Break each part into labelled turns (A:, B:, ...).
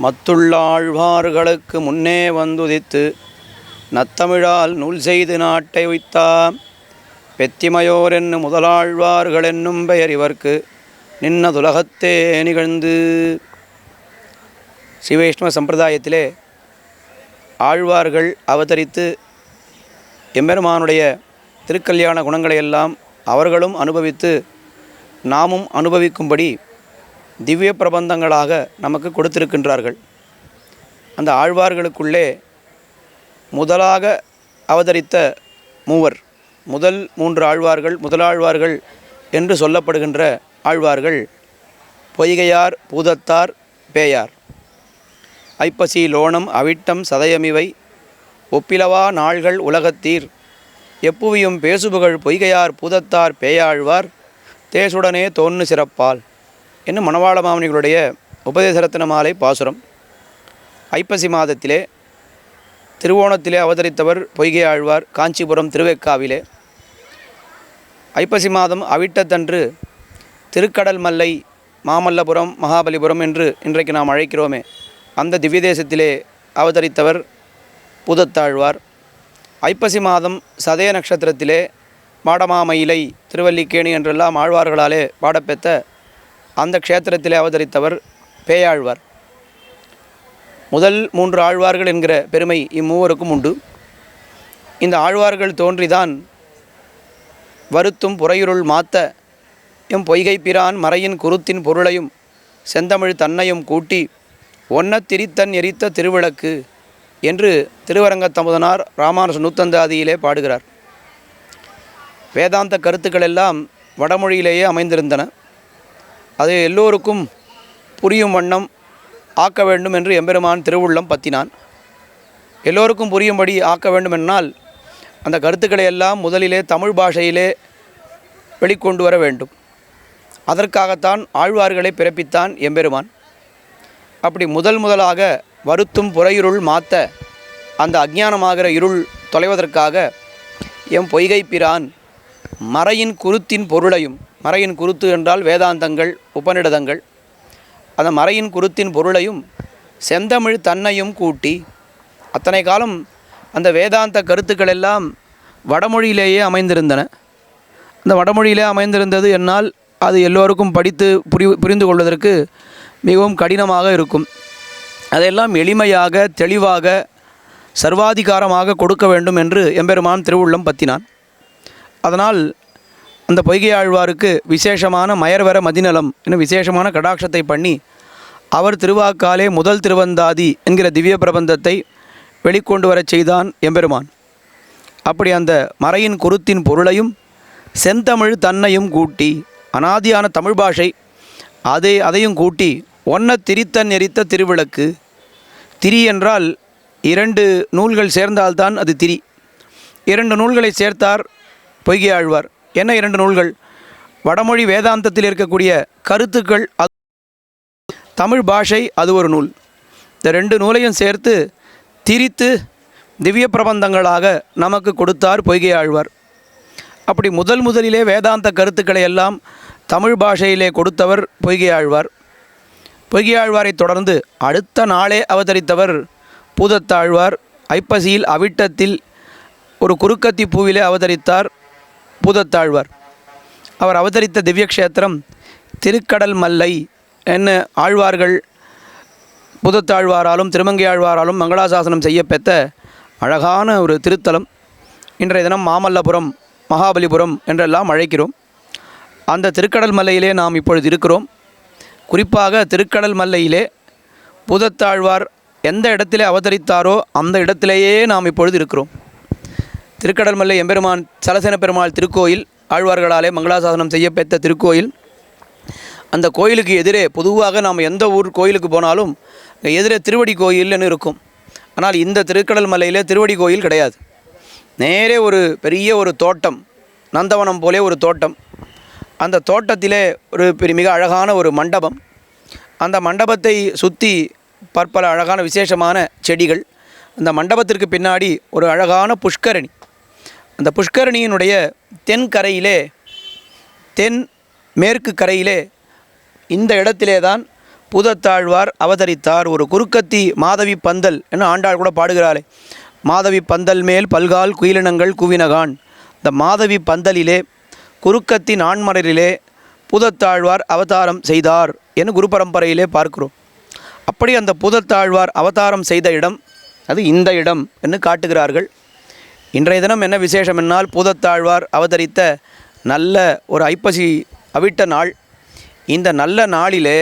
A: மத்துள்ளாழ்வார்களுக்கு முன்னே வந்துதித்து நத்தமிழால் நூல் செய்து நாட்டை உய்த்தா பெத்திமையோர் என்னும் முதலாழ்வார்கள் என்னும் பெயர் இவர்க்கு நின்னதுலகத்தே நிகழ்ந்து. ஸ்ரீவைஷ்ணவ சம்பிரதாயத்திலே ஆழ்வார்கள் அவதரித்து எம்பெருமானுடைய திருக்கல்யாண குணங்களையெல்லாம் அவர்களும் அனுபவித்து நாமும் அனுபவிக்கும்படி திவ்ய பிரபந்தங்களாக நமக்கு கொடுத்திருக்கின்றார்கள். அந்த ஆழ்வார்களுக்குள்ளே முதலாக அவதரித்த மூவர் முதல் மூன்று ஆழ்வார்கள் முதலாழ்வார்கள் என்று சொல்லப்படுகின்ற ஆழ்வார்கள் பொய்கையார் பூதத்தார் பேயார். ஐப்பசி லோணம் அவிட்டம் சதயமிவை ஒப்பிலவா நாள்கள் உலகத்தீர். எப்புவியும் பேசுபுகழ் பொய்கையார் பூதத்தார் பேயாழ்வார் தேசுடனே தோன்னு சிறப்பால். என்னும் மணவாள மாமனிகளுடைய உபதேசரத்ன மாலை பாசுரம். ஐப்பசி மாதத்திலே திருவோணத்திலே அவதரித்தவர் பொய்கை ஆழ்வார் காஞ்சிபுரம் திருவேக்காவிலே. ஐப்பசி மாதம் அவிட்டத்தன்று திருக்கடல் மல்லை மாமல்லபுரம் மகாபலிபுரம் என்று இன்றைக்கு நாம் அழைக்கிறோமே. அந்த திவ்ய தேசத்திலே அவதரித்தவர் பூதத்தாழ்வார். ஐப்பசி மாதம் சதய நட்சத்திரத்திலே மாடமாமயிலை திருவல்லிக்கேணி என்றெல்லாம் ஆழ்வார்களாலே பாடப்பெற்ற அந்த க்ஷேத்திரத்திலே அவதரித்தவர் பேயாழ்வார். முதல் மூன்று ஆழ்வார்கள் என்கிற பெருமை இம்மூவருக்கும் உண்டு. இந்த ஆழ்வார்கள் தோன்றிதான் வருத்தும் புறையுருள் மாத்த எம் பொய்கை பிரான் மறையின் குருத்தின் பொருளையும் செந்தமிழ் தன்னையும் கூட்டி ஒன்னத் திரித்தன் எரித்த திருவிளக்கு என்று திருவரங்கத்தமுதனார் ராமானுஜ நூத்தந்தாதியிலே பாடுகிறார். வேதாந்த கருத்துக்கள் எல்லாம் வடமொழியிலேயே அமைந்திருந்தன. அது எல்லோருக்கும் புரியும் வண்ணம் ஆக்க வேண்டும் என்று எம்பெருமான் திருவுள்ளம் பத்தினான். எல்லோருக்கும் புரியும்படி ஆக்க வேண்டும் என்னால் அந்த கருத்துக்களை எல்லாம் முதலிலே தமிழ் பாஷையிலே வெளிக்கொண்டு வர வேண்டும். அதற்காகத்தான் ஆழ்வார்களை பிறப்பித்தான் எம்பெருமான். அப்படி முதல் முதலாக வருத்தும் புறையிருள் மாத்த அந்த அஜ்ஞானமாகிற இருள் தொலைவதற்காக எம் பொய்கை பிரான் மறையின் குருத்தின் பொருளையும் மறையின் குருத்து என்றால் வேதாந்தங்கள் உபநிடதங்கள். அந்த மறையின் குருத்தின் பொருளையும் செந்தமிழ் தன்னையும் கூட்டி அத்தனை காலம் அந்த வேதாந்த கருத்துக்கள் எல்லாம் வடமொழியிலேயே அமைந்திருந்தன. அந்த வடமொழியிலே அமைந்திருந்தது என்னால் அது எல்லோருக்கும் படித்து புரி புரிந்து கொள்வதற்கு மிகவும் கடினமாக இருக்கும். அதையெல்லாம் எளிமையாக தெளிவாக சர்வாதிகாரமாக கொடுக்க வேண்டும் என்று எம்பெருமான் திருவுள்ளம் பத்தினான். அதனால் அந்த பொய்கை ஆழ்வாருக்கு விசேஷமான மயர்வர மதிநலம் என்னும் விசேஷமான கடாட்சத்தை பண்ணி அவர் திருவாக்காலே முதல் திருவந்தாதி என்கிற திவ்ய பிரபந்தத்தை வெளிக்கொண்டு வரச் செய்தான் எம்பெருமான். அப்படி அந்த மறையின் குருத்தின் பொருளையும் செந்தமிழ் தன்னையும் கூட்டி அனாதியான தமிழ் பாஷை அதை அதையும் கூட்டி ஒன்ன திரித்தன் எரித்த திருவிளக்கு திரி என்றால் இரண்டு நூல்கள் சேர்ந்தால்தான் அது திரி. இரண்டு நூல்களை சேர்த்தார் பொய்கை ஆழ்வார். என்ன இரண்டு நூல்கள்? வடமொழி வேதாந்தத்தில் இருக்கக்கூடிய கருத்துக்கள் அது தமிழ் பாஷை அது ஒரு நூல். இந்த ரெண்டு நூலையும் சேர்த்து திரித்து திவ்ய பிரபந்தங்களாக நமக்கு கொடுத்தார் பொய்கை ஆழ்வார் அப்படி முதல் முதலிலே வேதாந்த கருத்துக்களை எல்லாம் தமிழ் பாஷையிலே கொடுத்தவர் பொய்கை ஆழ்வார் பொய்கை ஆழ்வாரை தொடர்ந்து அடுத்த நாளே அவதரித்தவர் பூதத்தாழ்வார். ஐப்பசியில் அவிட்டத்தில் ஒரு குறுக்கத்தி பூவிலே அவதரித்தார். பூதத்தாழ்வார். அவர் அவதரித்த திவ்யக்ஷேத்திரம் திருக்கடல் மல்லை என்ன ஆழ்வார்கள் பூதத்தாழ்வாராலும் திருமங்கை ஆழ்வாராலும் மங்களாசாசனம் செய்யப்பெற்ற அழகான ஒரு திருத்தலம். இன்றைய தினம் மாமல்லபுரம் மகாபலிபுரம் என்றெல்லாம் அழைக்கிறோம். அந்த திருக்கடல் மல்லையிலே நாம் இப்பொழுது இருக்கிறோம். குறிப்பாக திருக்கடல் மல்லையிலே பூதத்தாழ்வார் எந்த இடத்திலே அவதரித்தாரோ அந்த இடத்திலேயே நாம் இப்பொழுது இருக்கிறோம். திருக்கடல்மல்லை எம்பெருமான் சலசேன பெருமாள் திருக்கோயில் ஆழ்வார்களாலே மங்களாசாசனம் செய்யப்பெற்ற திருக்கோயில். அந்த கோயிலுக்கு எதிரே பொதுவாக நாம் எந்த ஊர் கோயிலுக்கு போனாலும் எதிரே திருவடி கோயில்னு இருக்கும். ஆனால் இந்த திருக்கடல் மலையில் திருவடி கோயில் கிடையாது. நேரே ஒரு பெரிய ஒரு தோட்டம் நந்தவனம் போலே ஒரு தோட்டம். அந்த தோட்டத்திலே ஒரு பெரிய மிக அழகான ஒரு மண்டபம். அந்த மண்டபத்தை சுற்றி பற்பல அழகான விசேஷமான செடிகள். அந்த மண்டபத்திற்கு பின்னாடி ஒரு அழகான புஷ்கரணி. அந்த புஷ்கரணியினுடைய தென்கரையிலே தென் மேற்கு கரையிலே இந்த இடத்திலே தான் பூதத்தாழ்வார் அவதரித்தார். ஒரு குறுக்கத்தி மாதவி பந்தல் என்ன ஆண்டாள் கூட பாடுகிறாளே. மாதவி பந்தல் மேல் பல்கால் குயிலினங்கள் குவினகான். இந்த மாதவி பந்தலிலே குறுக்கத்தி நான்மலரிலே பூதத்தாழ்வார் அவதாரம் செய்தார் என்று குரு பரம்பரையிலே பார்க்கிறோம். அப்படி அந்த பூதத்தாழ்வார் அவதாரம் செய்த இடம் அது இந்த இடம் என்று காட்டுகிறார்கள். இன்றைய தினம் என்ன விசேஷம் என்னால் பூதத்தாழ்வார் அவதரித்த நல்ல ஒரு ஐப்பசி அவிட்ட நாள். இந்த நல்ல நாளிலே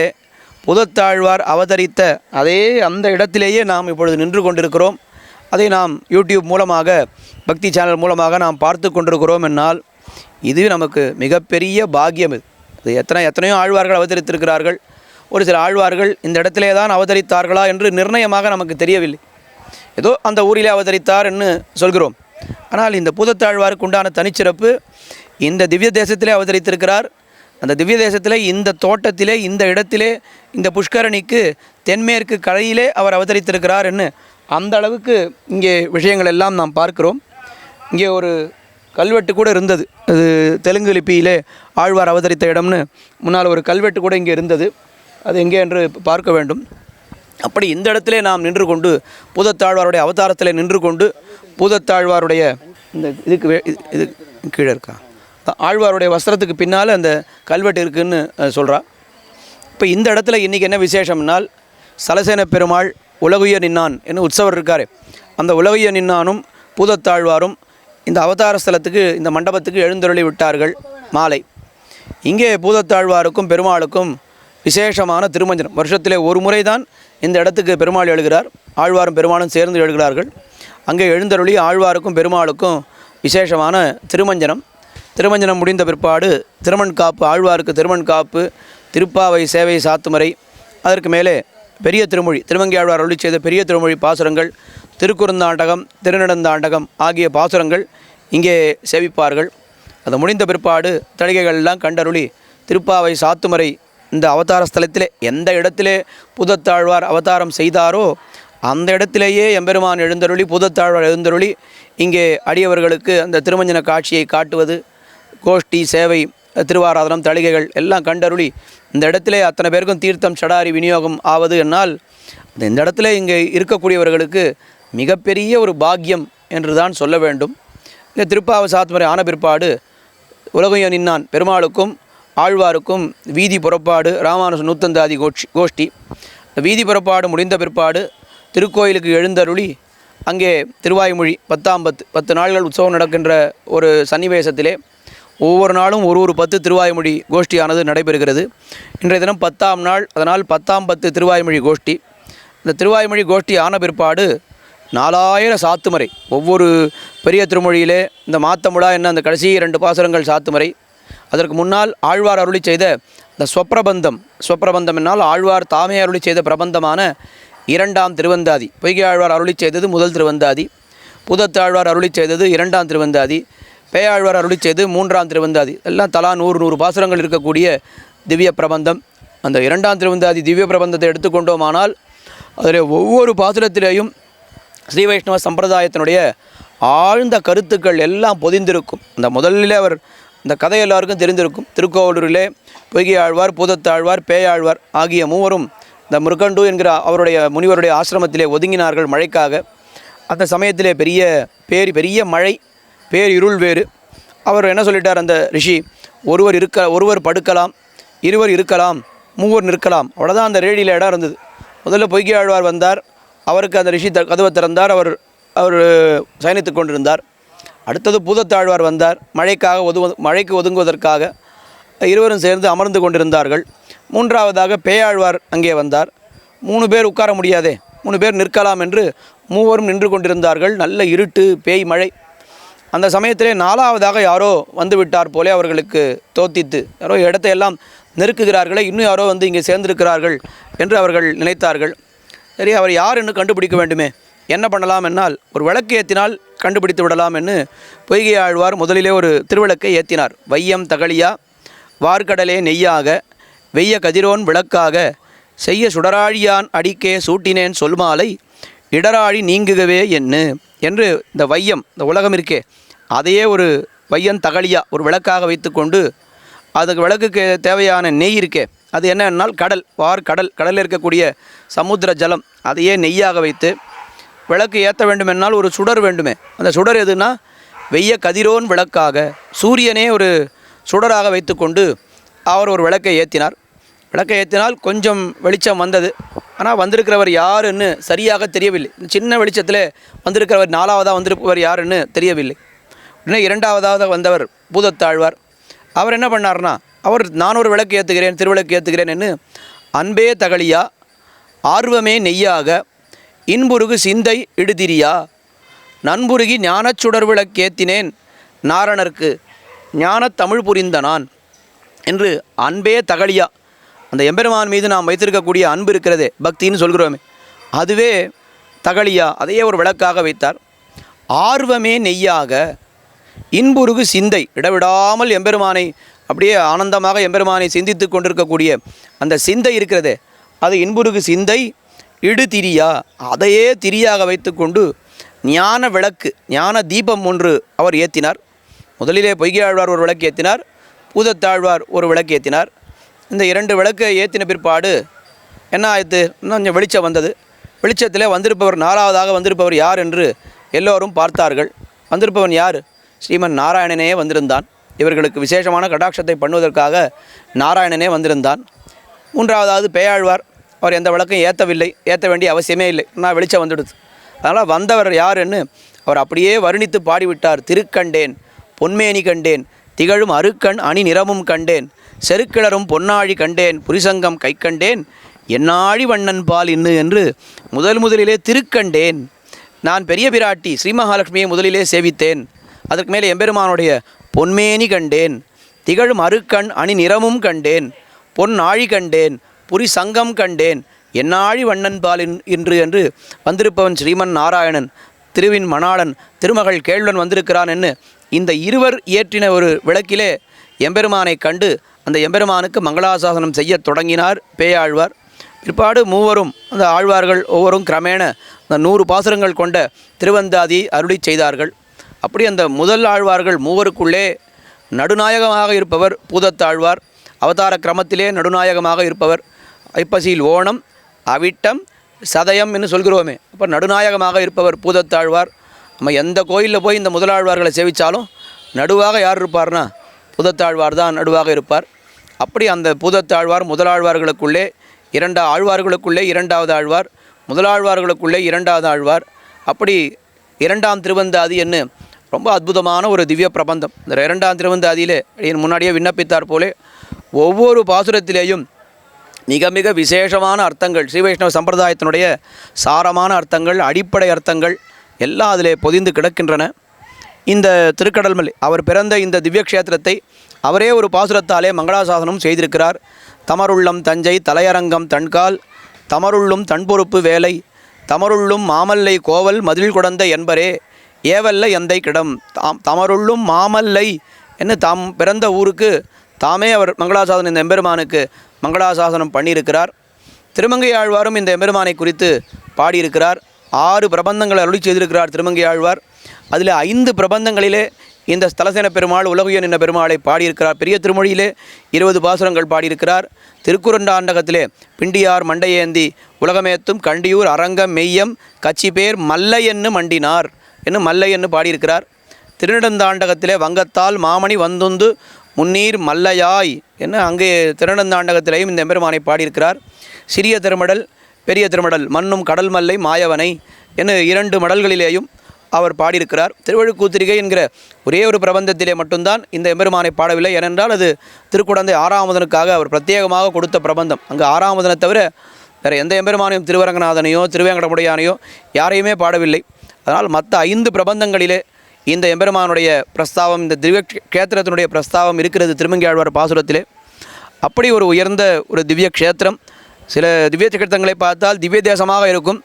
A: புதத்தாழ்வார் அவதரித்த அதே அந்த இடத்திலேயே நாம் இப்பொழுது நின்று கொண்டிருக்கிறோம். அதை நாம் யூடியூப் மூலமாக பக்தி சேனல் மூலமாக நாம் பார்த்து கொண்டிருக்கிறோம் என்னால். இது நமக்கு மிகப்பெரிய பாக்கியம் இது. இது எத்தனை எத்தனையோ ஆழ்வார்கள் அவதரித்திருக்கிறார்கள். ஒரு சில ஆழ்வார்கள் இந்த இடத்திலே தான் அவதரித்தார்களா என்று நிர்ணயமாக நமக்கு தெரியவில்லை. ஏதோ அந்த ஊரிலே அவதரித்தார் என்று சொல்கிறோம். ஆனால் இந்த பூதத்தாழ்வாருக்கு உண்டான தனிச்சிறப்பு இந்த திவ்ய தேசத்திலே அவதரித்திருக்கிறார். அந்த திவ்ய தேசத்திலே இந்த தோட்டத்திலே இந்த இடத்திலே இந்த புஷ்கரணிக்கு தென்மேற்கு கரையிலே அவர் அவதரித்திருக்கிறார் அந்த அளவுக்கு இங்கே விஷயங்கள் எல்லாம் நாம் பார்க்கிறோம். இங்கே ஒரு கல்வெட்டு கூட இருந்தது. அது தெலுங்கு லிப்பியிலே ஆழ்வார் அவதரித்த இடம்னு முன்னால் ஒரு கல்வெட்டு கூட இங்கே இருந்தது. அது எங்கே என்று பார்க்க வேண்டும். அப்படி இந்த இடத்திலே நாம் நின்று கொண்டு பூதத்தாழ்வாருடைய அவதாரத்தில் நின்று கொண்டு பூதத்தாழ்வாருடைய இந்த இதுக்கு வே- இது இது கீழே இருக்கா ஆழ்வாருடைய வஸ்திரத்துக்கு பின்னால் அந்த கல்வெட்டு இருக்குன்னு சொல்கிறா இப்போ இந்த இடத்துல இன்றைக்கி என்ன விசேஷம்னால் சலசேன பெருமாள் உலகுய நின்னான் என்று உற்சவர் இருக்கார். அந்த உலகுய நின்னானும் பூதத்தாழ்வாரும் இந்த அவதார ஸ்தலத்துக்கு இந்த மண்டபத்துக்கு எழுந்தருளி விட்டார்கள் மாலை. இங்கே பூதத்தாழ்வாருக்கும் பெருமாளுக்கும் விசேஷமான திருமஞ்சனம். வருஷத்திலே ஒரு முறை தான் இந்த இடத்துக்கு பெருமாள் எழுகிறார். ஆழ்வாரும் பெருமாளும் சேர்ந்து எழுகிறார்கள். அங்கே எழுந்தருளி ஆழ்வாருக்கும் பெருமாளுக்கும் விசேஷமான திருமஞ்சனம். திருமஞ்சனம் முடிந்த பிற்பாடு திருமண் காப்பு ஆழ்வாருக்கு திருமண் காப்பு திருப்பாவை சேவை சாத்துமறை அதற்கு மேலே பெரிய திருமொழி திருமங்கை ஆழ்வார் அருளி செய்த பெரிய திருமொழி பாசுரங்கள் திருக்குறுந்தாண்டகம் திருநடந்தாண்டகம் ஆகிய பாசுரங்கள் இங்கே சேவிப்பார்கள். அது முடிந்த பிற்பாடு தளிகைகள் எல்லாம் கண்டருளி திருப்பாவை சாத்துமறை இந்த அவதார ஸ்தலத்திலே எந்த இடத்திலே புதத்தாழ்வார் அவதாரம் செய்தாரோ அந்த இடத்திலேயே எம்பெருமான் எழுந்தருளி புதத்தாழ்வார் எழுந்தருளி இங்கே அடியவர்களுக்கு அந்த திருமஞ்சன காட்சியை காட்டுவது கோஷ்டி சேவை திருவாராதனம் தளிகைகள் எல்லாம் கண்டருளி இந்த இடத்திலே அத்தனை பேருக்கும் தீர்த்தம் சடாரி விநியோகம் ஆவது என்னால் அந்த இந்த இடத்துல இங்கே இருக்கக்கூடியவர்களுக்கு மிகப்பெரிய ஒரு பாக்கியம் என்று தான் சொல்ல வேண்டும். இந்த திருப்பாவ சாத்துமுறை ஆன பிற்பாடு உலகைய நின்னான் பெருமாளுக்கும் ஆழ்வாருக்கும் வீதி புறப்பாடு ராமானுஜ நூத்தந்தாதி கோஷ்டி. கோஷ்டி வீதி புறப்பாடு முடிந்த பிற்பாடு திருக்கோயிலுக்கு எழுந்தருளி அங்கே திருவாய்மொழி பத்தாம் பத்து பத்து நாள்கள் உற்சவம் நடக்கின்ற ஒரு சன்னிவேசத்திலே ஒவ்வொரு நாளும் ஒரு ஒரு பத்து திருவாய்மொழி கோஷ்டியானது நடைபெறுகிறது. இன்றைய தினம் பத்தாம் நாள் அதனால் பத்தாம் பத்து திருவாய்மொழி கோஷ்டி. இந்த திருவாய்மொழி கோஷ்டி ஆன பிற்பாடு நாலாயிரம் சாத்துமறை ஒவ்வொரு பெரிய திருமொழியிலே இந்த மாத்தமுழா என்ன அந்த கடைசி இரண்டு பாசுரங்கள் சாத்துமறை. அதற்கு முன்னால் ஆழ்வார் அருளி செய்த இந்த ஸ்வப்பிரபந்தம் ஸ்வப்பிரபந்தம் என்னால் ஆழ்வார் தாமே அருளி செய்த பிரபந்தமான இரண்டாம் திருவந்தாதி. பொய்கை ஆழ்வார் அருளி செய்தது முதல் திருவந்தாதி. புதத்தாழ்வார் அருளி செய்தது இரண்டாம் திருவந்தாதி. பேயாழ்வார் அருளி செய்து மூன்றாம் திருவந்தாதி. எல்லாம் தலா நூறு நூறு பாசுரங்கள் இருக்கக்கூடிய திவ்ய பிரபந்தம். அந்த இரண்டாம் திருவந்தாதி திவ்ய பிரபந்தத்தை எடுத்துக்கொண்டோமானால் அதில் ஒவ்வொரு பாசுரத்திலேயும் ஸ்ரீ வைஷ்ணவ சம்பிரதாயத்தினுடைய ஆழ்ந்த கருத்துக்கள் எல்லாம் பொதிந்திருக்கும். இந்த முதலில் அவர் இந்த கதை எல்லாருக்கும் தெரிந்திருக்கும். திருக்கோவலூரிலே பொய்கை ஆழ்வார் பூதத்தாழ்வார் பேயாழ்வார் ஆகிய மூவரும் இந்த முருகண்டு என்கிற அவருடைய முனிவருடைய ஆசிரமத்திலே ஒதுங்கினார்கள் மழைக்காக. அந்த சமயத்திலே பெரிய பேர் பெரிய மழை பேர் இருள் வேறு. அவர் என்ன சொல்லிட்டார் அந்த ரிஷி? ஒருவர் இருக்க ஒருவர் படுக்கலாம் இருவர் இருக்கலாம் மூவர் நிற்கலாம். அவ்வளோதான் அந்த ரேடியில் இடம் இருந்தது. முதல்ல பொய்கை ஆழ்வார் வந்தார். அவருக்கு அந்த ரிஷி த கதவை திறந்தார். அவர் அவர் சயனித்து கொண்டிருந்தார். அடுத்தது பூதத்தாழ்வார் வந்தார். மழைக்காக ஒது மழைக்கு ஒதுங்குவதற்காக இருவரும் சேர்ந்து அமர்ந்து கொண்டிருந்தார்கள். மூன்றாவதாக பேயாழ்வார் அங்கே வந்தார். மூணு பேர் உட்கார முடியாதே. மூணு பேர் நிற்கலாம் என்று மூவரும் நின்று கொண்டிருந்தார்கள். நல்ல இருட்டு பேய் மழை. அந்த சமயத்திலே நாலாவதாக யாரோ வந்து விட்டார் போலே அவர்களுக்கு தோத்தித்து. யாரோ இடத்தையெல்லாம் நெருக்குகிறார்களே இன்னும் யாரோ வந்து இங்கே சேர்ந்திருக்கிறார்கள் என்று அவர்கள் நினைத்தார்கள். சரி அவர் யார் என்று கண்டுபிடிக்க வேண்டுமே. என்ன பண்ணலாம் என்னால்? ஒரு விளக்கு ஏற்றினால் கண்டுபிடித்து விடலாம் என்று பொய்கை ஆழ்வார் முதலிலே ஒரு திருவிளக்கை ஏற்றினார் வையம் தகழியா வார்க்கடலே நெய்யாக வெய்ய கதிரோன் விளக்காக செய்ய சுடராழியான் அடிக்கே சூட்டினேன் சொல்மாலை இடராழி நீங்குகவே என்ன? என்று இந்த வையம் இந்த உலகம் இருக்கே அதையே ஒரு வையம் தகழியா ஒரு விளக்காக வைத்துக்கொண்டு அதுக்கு விளக்குக்கு தேவையான நெய் இருக்கே அது என்னன்னால் கடல் வார் கடல் கடலில் இருக்கக்கூடிய சமுத்திர ஜலம் அதையே நெய்யாக வைத்து விளக்கு ஏற்ற வேண்டுமென்றால் ஒரு சுடர் வேண்டுமே அந்த சுடர் எதுனா வெய்ய கதிரோன் விளக்காக சூரியனே ஒரு சுடராக வைத்துக்கொண்டு அவர் ஒரு விளக்கை ஏற்றினார் விளக்கை ஏற்றினால் கொஞ்சம் வெளிச்சம் வந்தது. ஆனால் வந்திருக்கிறவர் யாருன்னு சரியாக தெரியவில்லை. இந்த சின்ன வெளிச்சத்தில் வந்திருக்கிறவர் நாலாவதாக வந்திருப்பவர் யாருன்னு தெரியவில்லை. உடனே இரண்டாவதாக வந்தவர் பூதத்தாழ்வார். அவர் என்ன பண்ணார்னா அவர் நான் ஒரு விளக்கு ஏற்றுகிறேன் திருவிளக்கு ஏற்றுகிறேன் அன்பே தகழியா ஆர்வமே நெய்யாக இன்புருகு சிந்தை இடுதிரியா நண்புருகி ஞானச் சுடர் விளக்கேத்தினேன் நாரணர்க்கு ஞானத் தமிழ் புரிந்த நான் என்று அன்பே தகழியா அந்த எம்பெருமான் மீது நாம் வைத்திருக்கக்கூடிய அன்பு இருக்கிறதே பக்தின்னு சொல்கிறோமே. அதுவே தகழியா அதையே ஒரு விளக்காக வைத்தார். ஆர்வமே நெய்யாக இன்புருகு சிந்தை இடவிடாமல் எம்பெருமானை அப்படியே ஆனந்தமாக எம்பெருமானை சிந்தித்து கொண்டிருக்கக்கூடிய அந்த சிந்தை இருக்கிறதே அது இன்புருகு சிந்தை இடு திரியா அதையே திரியாக வைத்துக்கொண்டு ஞான விளக்கு ஞான தீபம் ஒன்று அவர் ஏற்றினார் முதலிலே பொய்கையாழ்வார் ஒரு விளக்கு ஏற்றினார் பூதத்தாழ்வார் ஒரு விளக்கு ஏற்றினார் இந்த இரண்டு விளக்கை ஏற்றின பிற்பாடு என்ன ஆயிடுத்து இன்னும் கொஞ்சம் வெளிச்சம் வந்தது. வெளிச்சத்திலே வந்திருப்பவர் நாலாவதாக வந்திருப்பவர் யார் என்று எல்லோரும் பார்த்தார்கள். வந்திருப்பவன் யார்? ஸ்ரீமன் நாராயணனே வந்திருந்தான். இவர்களுக்கு விசேஷமான கடாட்சத்தை பண்ணுவதற்காக நாராயணனே வந்திருந்தான். மூன்றாவதாவது பேயாழ்வார். அவர் எந்த விளக்கும் ஏற்றவில்லை ஏற்ற வேண்டிய அவசியமே இல்லை. நான் வெளிச்சம் வந்துடுது. அதனால் வந்தவர் யாருன்னு அவர் அப்படியே வர்ணித்து பாடிவிட்டார். திருக்கண்டேன் பொன்மேனி கண்டேன் திகழும் அருக்கண் அணி நிறமும் கண்டேன் செருக்கிளரும் பொன்னாழி கண்டேன் புரிசங்கம் கை கண்டேன் என்னாழி வண்ணன் பால் இன்னு என்று முதல் முதலிலே திருக்கண்டேன். நான் பெரிய பிராட்டி ஸ்ரீமகாலட்சுமியை முதலிலே சேவித்தேன். அதற்கு மேலே எம்பெருமானுடைய பொன்மேனி கண்டேன் திகழும் அருக்கண் அணி நிறமும் கண்டேன் பொன் ஆழி கண்டேன் புரி சங்கம் கண்டேன் என்னாழி வண்ணன் பாலின் இன்று என்று வந்திருப்பவன் ஸ்ரீமன் நாராயணன் திருவின் மணாளன் திருமகள் கேள்வன் வந்திருக்கிறான் என்று இந்த இருவர் இயற்றின ஒரு விளக்கிலே எம்பெருமானை கண்டு அந்த எம்பெருமானுக்கு மங்களாசாசனம் செய்யத் தொடங்கினார் பேயாழ்வார். பிற்பாடு மூவரும் அந்த ஆழ்வார்கள் ஒவ்வொரும் கிரமேண அந்த நூறு பாசுரங்கள் கொண்ட திருவந்தாதி அருளி செய்தார்கள். அப்படி அந்த முதல் ஆழ்வார்கள் மூவருக்குள்ளே நடுநாயகமாக இருப்பவர் பூதத்தாழ்வார் அவதார கிரமத்திலே நடுநாயகமாக இருப்பவர். ஐப்பசியில் ஓணம் அவிட்டம் சதயம் என்று சொல்கிறோமே அப்போ நடுநாயகமாக இருப்பவர் பூதத்தாழ்வார். நம்ம எந்த கோயிலில் போய் இந்த முதலாழ்வார்களை சேவித்தாலும் நடுவாக யார் இருப்பார்னா புதத்தாழ்வார் தான் நடுவாக இருப்பார். அப்படி அந்த பூதத்தாழ்வார் முதலாழ்வார்களுக்குள்ளே இரண்டா ஆழ்வார்களுக்குள்ளே இரண்டாவது ஆழ்வார் முதலாழ்வார்களுக்குள்ளே இரண்டாவது ஆழ்வார். அப்படி இரண்டாம் திருவந்தாதி என்ன ரொம்ப அற்புதமான ஒரு திவ்ய பிரபந்தம். இந்த இரண்டாம் திருவந்தாதியிலே என் முன்னாடியே விண்ணப்பித்தார் போலே ஒவ்வொரு பாசுரத்திலேயும் மிக மிக விசேஷமான அர்த்தங்கள் ஸ்ரீ வைஷ்ணவ சம்பிரதாயத்தினுடைய சாரமான அர்த்தங்கள் அடிப்படை அர்த்தங்கள் எல்லாம் அதிலே பொதிந்து கிடக்கின்றன. இந்த திருக்கடல்மலை அவர் பிறந்த இந்த திவ்ய க்ஷேத்திரத்தை அவரே ஒரு பாசுரத்தாலே மங்களாசாசனம் செய்திருக்கிறார். தமருள்ளம் தஞ்சை தலையரங்கம் தன்கால் தமருள்ளும் தன்பொறுப்பு வேலை தமருள்ளும் மாமல்லை கோவல் மதில் குடந்த என்பரே ஏவல்ல எந்தை கிடம். தாம் தமருள்ளும் மாமல்லை என்று தாம் பிறந்த ஊருக்கு தாமே அவர் மங்களாசாசனம் இந்த எம்பெருமானுக்கு மங்களாசாசனம் பண்ணியிருக்கிறார். திருமங்கை ஆழ்வாரும் இந்த எம்பெருமானை குறித்து பாடியிருக்கிறார். ஆறு பிரபந்தங்களை அருளி செய்திருக்கிறார் திருமங்கை ஆழ்வார். அதில் ஐந்து பிரபந்தங்களிலே இந்த ஸ்தலசேன பெருமாள் உலகுயன் என்ற பெருமாளை பாடியிருக்கிறார். பெரிய திருமொழியிலே இருபது பாசுரங்கள் பாடியிருக்கிறார். திருக்குறண்டாண்டகத்திலே பிண்டியார் மண்டையேந்தி உலகமேத்தும் கண்டியூர் அரங்கம் மெய்யம் கச்சி பேர் மல்லையன்னு மண்டினார் என்று மல்லையன்னு பாடியிருக்கிறார். திருநெடுந்தாண்டகத்திலே வங்கத்தால் மாமணி வந்துந்து முன்னீர் மல்லையாய் என்று அங்கே திருநெடுந்தாண்டகத்திலேயும் இந்த பெருமானை பாடியிருக்கிறார். சிறிய திருமடல் பெரிய திருமடல் மண்ணும் கடல் மல்லை மாயவனை என்று இரண்டு மடல்களிலேயும் அவர் பாடியிருக்கிறார். திருவழுக்கூத்திரிகை என்கிற ஒரே ஒரு பிரபந்தத்திலே மட்டும்தான் இந்த எம்பெருமானை பாடவில்லை. ஏனென்றால் அது திருக்குடந்தை ஆறாமதனுக்காக அவர் பிரத்யேகமாக கொடுத்த பிரபந்தம். அங்கு ஆறாமதனை தவிர வேறு எந்த எம்பெருமானையும் திருவரங்கநாதனையோ திருவேங்கடமுடையானையோ யாரையுமே பாடவில்லை. அதனால் மற்ற ஐந்து பிரபந்தங்களிலே இந்த எம்பெருமானுடைய பிரஸ்தாவம் இந்த திவ்ய க்ஷேத்திரத்தினுடைய பிரஸ்தாவம் இருக்கிறது திருமங்கியாழ்வார் பாசுரத்திலே. அப்படி ஒரு உயர்ந்த ஒரு திவ்ய க்ஷேத்திரம். சில திவ்ய க்ஷேத்திரங்களை பார்த்தால் திவ்ய தேசமாக இருக்கும்.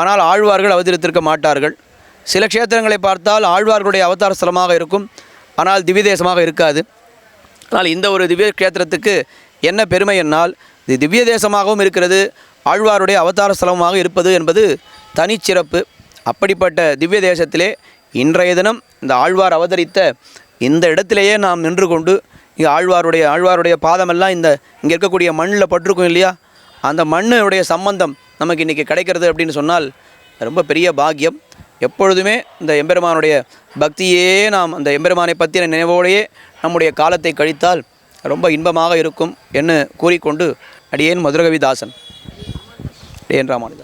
A: ஆனால் ஆழ்வார்கள் அவதரித்திருக்க மாட்டார்கள். சில க்ஷேத்திரங்களை பார்த்தால் ஆழ்வார்களுடைய அவதார ஸ்தலமாக இருக்கும் ஆனால் திவ்யதேசமாக இருக்காது. ஆனால் இந்த ஒரு திவ்ய க்ஷேத்திரத்துக்கு என்ன பெருமை என்னால் இது திவ்ய தேசமாகவும் இருக்கிறது ஆழ்வாருடைய அவதார ஸ்தலமாக இருப்பது என்பது தனிச்சிறப்பு. அப்படிப்பட்ட திவ்ய தேசத்திலே இன்றைய தினம் இந்த ஆழ்வார் அவதரித்த இந்த இடத்திலேயே நாம் நின்று கொண்டு இங்கே ஆழ்வாருடைய ஆழ்வாருடைய பாதமெல்லாம் இந்த இங்கே இருக்கக்கூடிய மண்ணில் பட்டிருக்கும் இல்லையா? அந்த மண்ணுடைய சம்பந்தம் நமக்கு இன்றைக்கி கிடைக்கிறது அப்படின்னு சொன்னால் ரொம்ப பெரிய பாக்கியம். எப்பொழுதுமே இந்த எம்பெருமானுடைய பக்தியே நாம் அந்த எம்பெருமானை பற்றின நினைவோடையே நம்முடைய காலத்தை கழித்தால் ரொம்ப இன்பமாக இருக்கும் என்று கூறிக்கொண்டு அடியேன் மதுரகவிதாசன். ஏன் ராமானுஜன்